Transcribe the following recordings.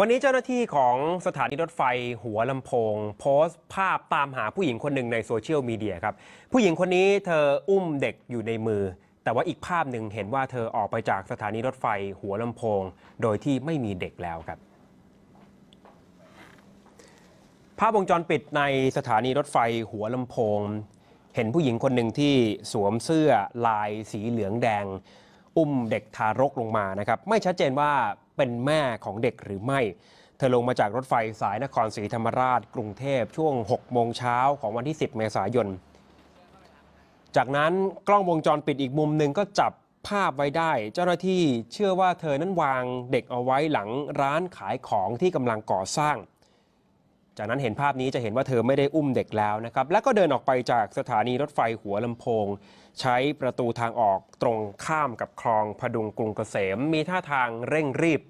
วันนี้เจ้าหน้าที่ของสถานีรถไฟหัวลำโพง โพสต์ภาพตามหาผู้หญิงคนหนึ่งในโซเชียลมีเดียครับ ผู้หญิงคนนี้เธออุ้มเด็กอยู่ในมือ แต่ว่าอีกภาพหนึ่งเห็นว่าเธอออกไปจากสถานีรถไฟหัวลำโพง โดยที่ไม่มีเด็กแล้วครับ ภาพวงจรปิดในสถานีรถไฟหัวลำโพง เห็นผู้หญิงคนหนึ่งที่สวมเสื้อลายสีเหลืองแดง อุ้มเด็กทารกลงมานะครับไม่ชัดเจนว่าเป็นแม่ของเด็กหรือไม่ เธอลงมาจากรถไฟสายนครศรีธรรมราช กรุงเทพช่วง 6 โมงเช้าของวันที่ 10 เมษายน จากนั้นกล้องวงจรปิดอีกมุมหนึ่งก็จับภาพไว้ได้ เจ้าหน้าที่เชื่อว่าเธอนั้นวางเด็กเอาไว้หลังร้านขายของที่กำลังก่อสร้าง จากนั้นเห็นภาพนี้จะเห็นว่าเธอไม่ได้อุ้มเด็กแล้วนะครับ แล้วก็เดินออกไปจากสถานีรถไฟหัวลำโพง ใช้ประตูทางออกตรงข้ามกับคลองพดุงกรุงเกษม มีท่าทางเร่งรีบ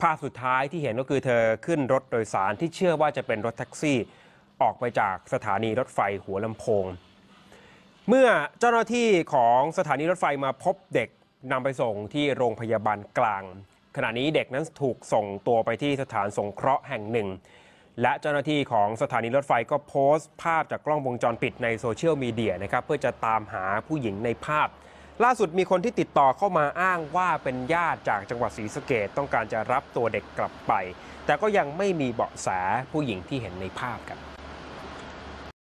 ภาพสุดท้ายที่เห็นก็คือเธอขึ้นรถโดยสารที่เชื่อว่าจะเป็นรถแท็กซี่ ออกไปจากสถานีรถไฟหัวลำโพง เมื่อเจ้าหน้าที่ของสถานีรถไฟมาพบเด็กนำไปส่งที่โรงพยาบาลกลาง ขณะนี้เด็กนั้นถูกส่งตัวไปที่สถานสงเคราะห์แห่งหนึ่ง และเจ้าหน้าที่ของสถานีรถไฟก็โพสต์ภาพจากกล้องวงจรปิดในโซเชียลมีเดียนะครับเพื่อจะตามหาผู้หญิงในภาพ ล่าสุดมีคนที่ติดต่อเข้ามาอ้างว่าเป็นญาติจากจังหวัดศรีสะเกดต้องการจะรับตัวเด็กกลับไป แต่ก็ยังไม่มีเบาะแสผู้หญิงที่เห็นในภาพครับ